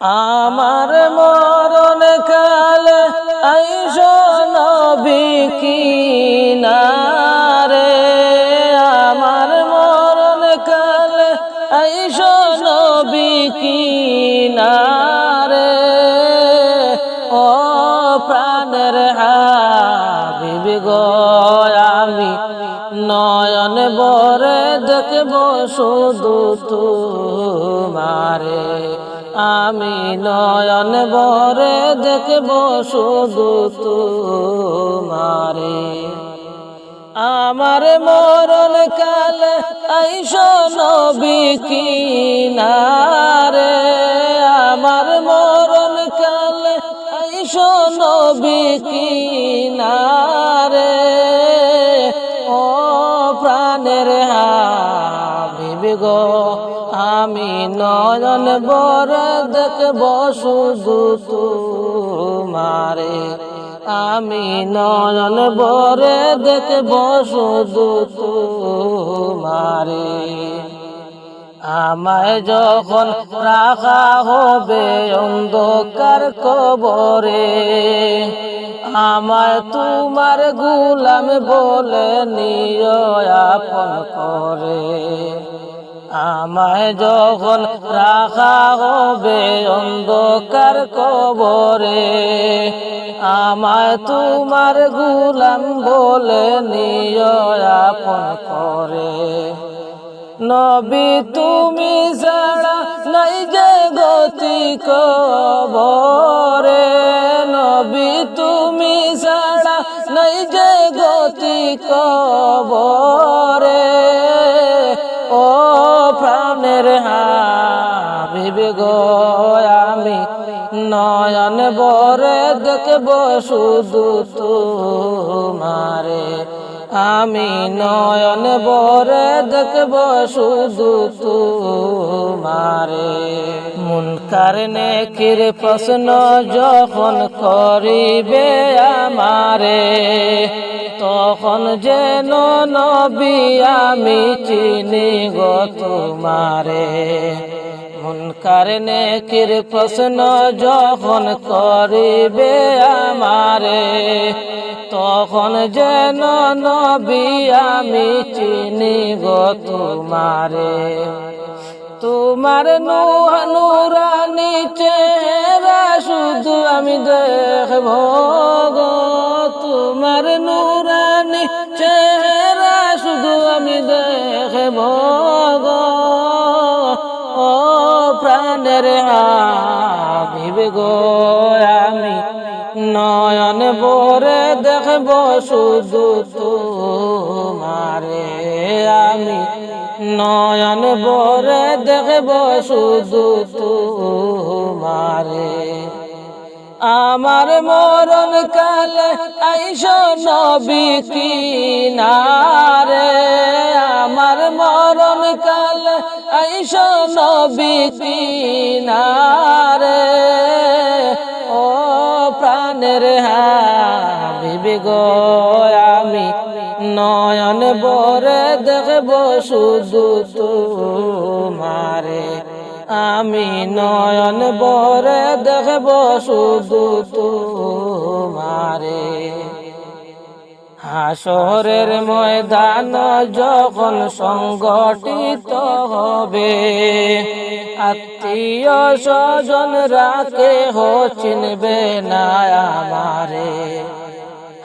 আমার মরণ কাল আইস নবী কিনারে। আমার মরণ কাল আইস নবী কিনারে। ও প্রাণের হাবিব গো, আমি নয়ন বরে দেখব শুধু তোমারে। আমি নয়ন বরে দেখব শুধু তোমারে। আমার মরণ কাল আইস নবী কিনারে আমি নয়ন বর দেখব শুধু তোমারে। আমি নয়ন বরে দেখব শুধু তোমারে। আমায় যখন রাখা হবে অন্ধকার কবরে, আমায় তোমার গুলাম বলে নিয় আপন করে। আমায় যখন রাখা হবে অন্ধকার কবরে, আমায় তোমার গুলাম বলে নিয় আপন করে। নবী, তুমি ছাড়া নাই যে গতি কবরে। নবী, তুমি ছাড়া নাই যে গতি কবরে। দেখব শুধু তোমারে। আমি নয়ন বরে দেখব শুধু তোমারে। মন কারণে কির প্রশ্ন যখন করিবে আমারে, তখন যেন নবী আমি চিনি গো তোমারে। মন কারণে কির প্রশ্ন যখন করিবে আমারে, তখন যেন নবী আমি চিনি গো তোমারে। তোমার নুরানি চেহারা শুধু আমি দেখব গো। তোমার নুরানি চেহারা শুধু আমি দেখব প্রাণের হাবিব গো, আমি নয়ন বরে দেখব শুধু তোমারে। আমি নয়ন বরে দেখব শুধু তোমারে। আমার মরণ কালে আইস নবী কিনারে। আমার মরণ কালে আইস নবী কিনারে, ও প্রাণের হাবিব গো, আমি নয়ন বরে দেখব শুধু তোমারে। আমি নয়ন বরে দেখব শুধু তোমারে। হাসরের ময়দান যখন সংগঠিত হবে, আত্মীয় স্বজন রাকে হো চিনবে না আমারে।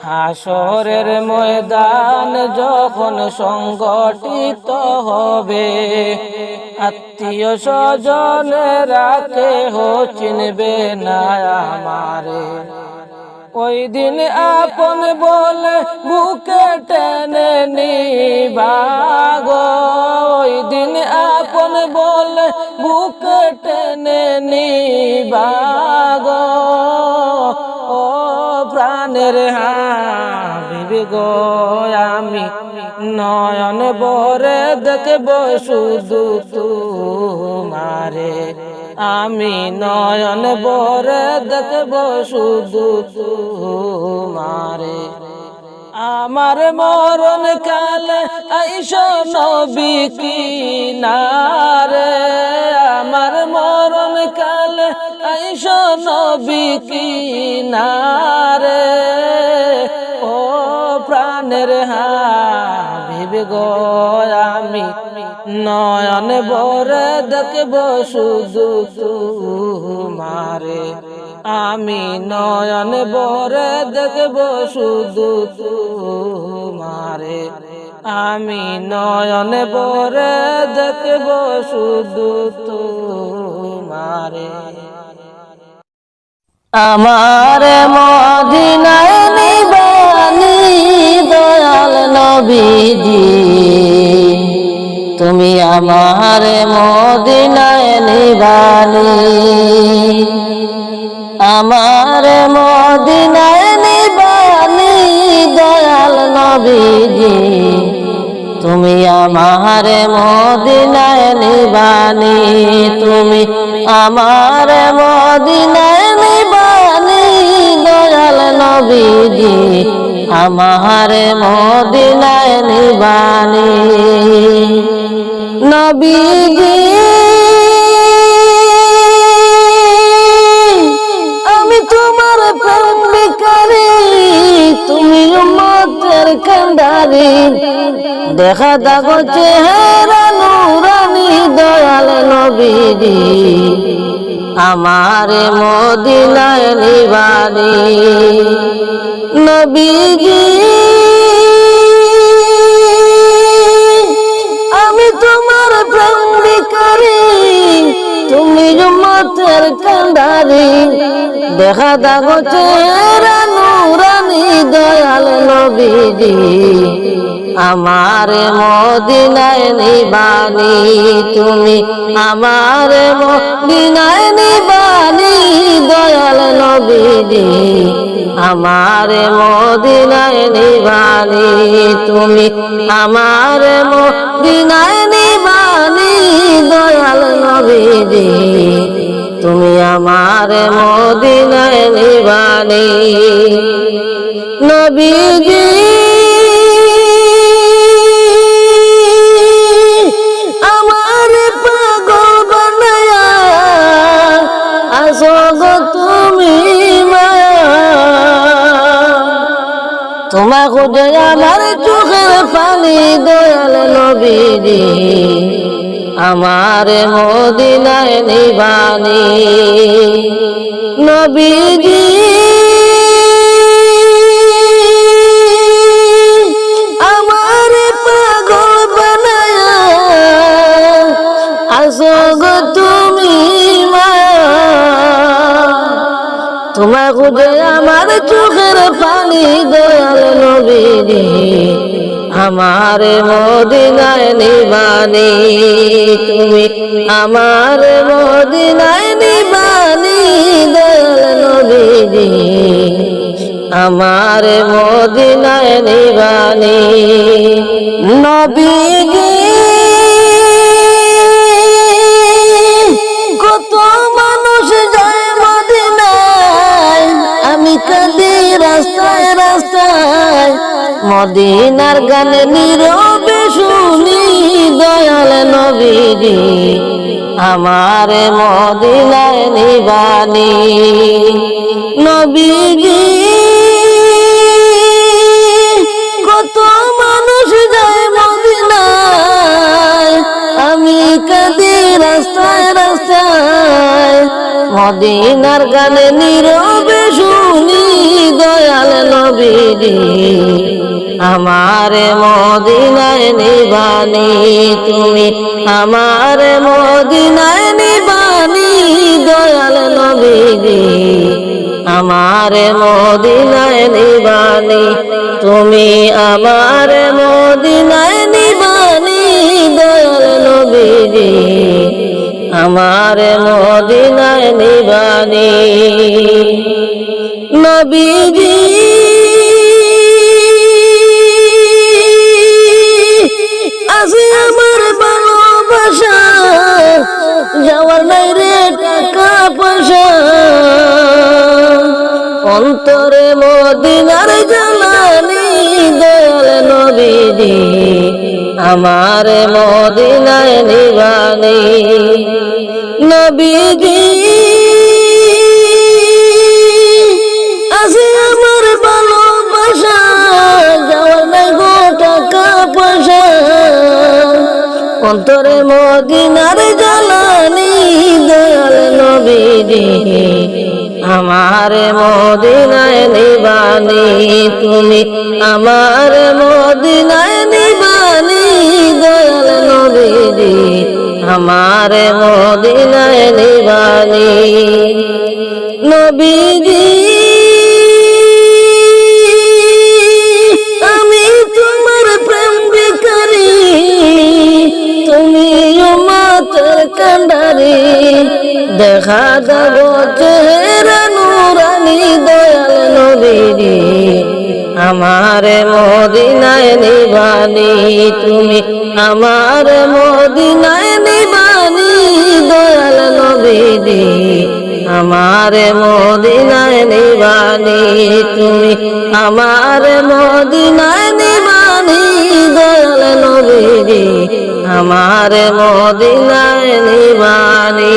হাসরের ময়দান যখন সংগঠিত হবে, আত্মীয় স্বজন রাকে হো চিনবে না আমারে। ওই দিন আপন বলে বুকে টেনে নিবাগ ওই দিন আপন বলে বুকে টেনে নিবাগ ও প্রাণের হাবিব গো আমি নয়ন বরে দেখব শুধু তোমারে। আমি নয়ন বরে দেখব শুধু তোমারে। আমার মরণ কালে আইস নবী কিনারে। আমার মরণ কালে আইসো নবী কি নারে ও প্রাণের হাবিব গো, আমি নয়ন বরে দেখব শুধু তোমারে। আমি নয়ন বরে দেখব শুধু তোমারে। আমি নয়ন বরে দেখব শুধু তোমারে। আমার মদিনায় নিবানি দয়াল নবীজি। তুমি আমার মদিনায় নিবানি। আমার মদিনায় নিবানি, দয়াল নবীজি। তুমি আমার মদিনায় নিবানি, তুমি আমার মদিনায় নিবানি, দয়াল নবীজি। আমার মদিনায় নিবানি। নবীজি। আমি তোমার প্রেম বিকারি তুমি উম্মতের কান্ডারি। দেখা দাগো চেহারা নুরানি দয়াল নবীজি। আমার মদিনায় নিবানি নবীজি। তুমি জুমতের কান্ডারি। দেখা দাগো চেহারা নুরানি দয়াল নবীজি। আমার মদিনায় নিবানি তুমি, আমার মদিনায় নিবানি দয়াল নবীজি। আমার মদিনায় নিবানি তুমি, আমার মদিনায় নিবানি দয়াল নবীজি। তুমি আমার মদিনায় নিবানি। নবীজি, আমার পাগল বানায়া, আসো গো তুমি মায়া। তোমা খুঁজে আমার চোখের পানি দয়াল নবীজি। আমার মদিনায় নিবানি। নবীজি, আমার পাগল বানায়া আসো গো তুমি তোমার খুঁজে আমার চোখের পানি দয়াল নবীজি আমার মদিনায় নিবানি তুমি আমার মদিনায় নিবানি দয়াল নবীজি। আমার মদিনায় নিবানি নবীজি মদিনার গানে নীরবে শুনি দয়াল নবীজি, আমার মদিনায় নিবানি। নবীজি, কত মানুষ যায় মদিনায়, আমি কাঁদি রাস্তায় রাস্তায়। মদিনার গানে নীরবে শুনি দয়াল নবীজি আমার মদিনায় নিবানি, তুমি আমার মদিনায় নিবানি, দয়াল নবীজি। আমার মদিনায় নিবানি, তুমি আমার মদিনায় নিবানি, দয়াল নবীজি। আমার মদিনায় নিবানি। নবীজি আমার মদিনায় নিবানি নবীজি। আছে আমার অন্তরে মদিনার জ্বালানি দয়াল নবীজি। আমার মদিনায় নিবানি, তুমি আমার মদিনায় নিবা নবীজি আমার মদিনায় নিবানি। নবীজি, আমি তোমার তুমি দেখা দেব চেহারা নুরানি দয়াল নবীরি আমার মদিনায় নিবানি। তুমি আমার মদিনায় নিবানি দয়াল নবীরি আমার মদিনায় নিবানি, তুমি আমার মদিনায় নিবানি দয়াল নবীজি। আমার মদিনায় নিবানি।